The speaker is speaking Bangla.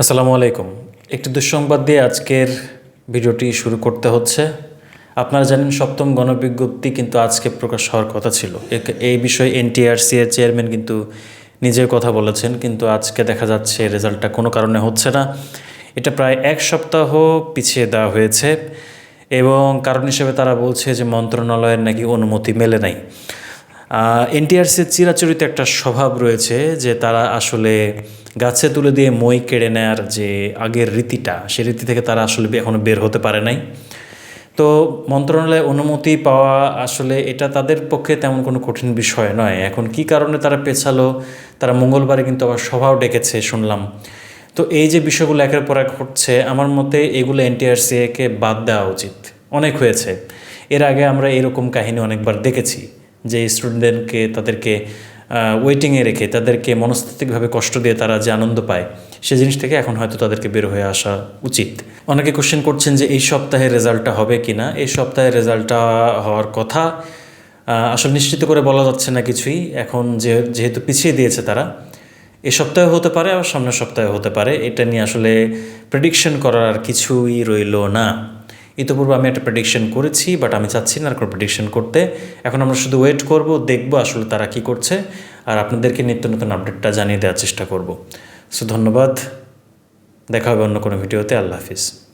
আসসালামু আলাইকুম। একটি দুঃসংবাদ দিয়ে আজকের ভিডিওটি শুরু করতে হচ্ছে। আপনারা জানেন সপ্তম গণবিজ্ঞপ্তি কিন্তু আজকে প্রকাশ হওয়ার কথা ছিল। এই বিষয়ে এনটিআরসি এর চেয়ারম্যান কিন্তু নিজের কথা বলেছেন, কিন্তু আজকে দেখা যাচ্ছে রেজাল্টটা কোনো কারণে হচ্ছে না। এটা প্রায় এক সপ্তাহ পিছিয়ে দেওয়া হয়েছে এবং কারণ হিসেবে তারা বলছে যে মন্ত্রণালয়ের নাকি অনুমতি মেলে নাই। এনটিআরসির চিরাচরিত একটা স্বভাব রয়েছে যে তারা আসলে গাছে তুলে দিয়ে মই কেড়ে নেয়ার যে আগের রীতিটা সে রীতি থেকে তারা আসলে এখনও বের হতে পারে নাই। তো মন্ত্রণালয়ে অনুমতি পাওয়া আসলে এটা তাদের পক্ষে তেমন কোনো কঠিন বিষয় নয়। এখন কি কারণে তারা পেছালো, তারা মঙ্গলবারে কিন্তু আবার সভাও ডেকেছে শুনলাম। তো এই যে বিষয়গুলো একের পর এক ঘটছে, আমার মতে এগুলো এনটিআরসিএকে বাদ দেওয়া উচিত। অনেক হয়েছে। এর আগে আমরা এরকম কাহিনী অনেকবার দেখেছি যে স্টুডেন্টদেরকে তাদেরকে ওয়েটিংয়ে রেখে তাদেরকে মনস্তাত্ত্বিকভাবে কষ্ট দিয়ে তারা যে আনন্দ পায়, সে জিনিস থেকে এখন হয়তো তাদেরকে বের হয়ে আসা উচিত। অনেকে কোশ্চেন করছেন যে এই সপ্তাহে রেজাল্টটা হবে কি না এই সপ্তাহে রেজাল্টটা হওয়ার কথা আসলে নিশ্চিত করে বলা যাচ্ছে না কিছুই। এখন যে, যেহেতু পিছিয়ে দিয়েছে তারা, এ সপ্তাহে হতে পারে, আবার সামনের সপ্তাহে হতে পারে। এটা নিয়ে আসলে প্রেডিকশন করার কিছুই রইল না। ইতিপূর্বে আমি একটা প্রেডিকশন করেছি বাট আমি চাচ্ছি না আর কোনো প্রেডিকশন করতে। এখন আমরা শুধু ওয়েট করব, দেখব আসলে তারা কি করছে, আর আপনাদেরকে নিত্য নতুন আপডেটটা জানিয়ে দেওয়ার চেষ্টা করব। সো ধন্যবাদ, দেখা হবে অন্য কোনো ভিডিওতে আল্লাহ হাফিজ।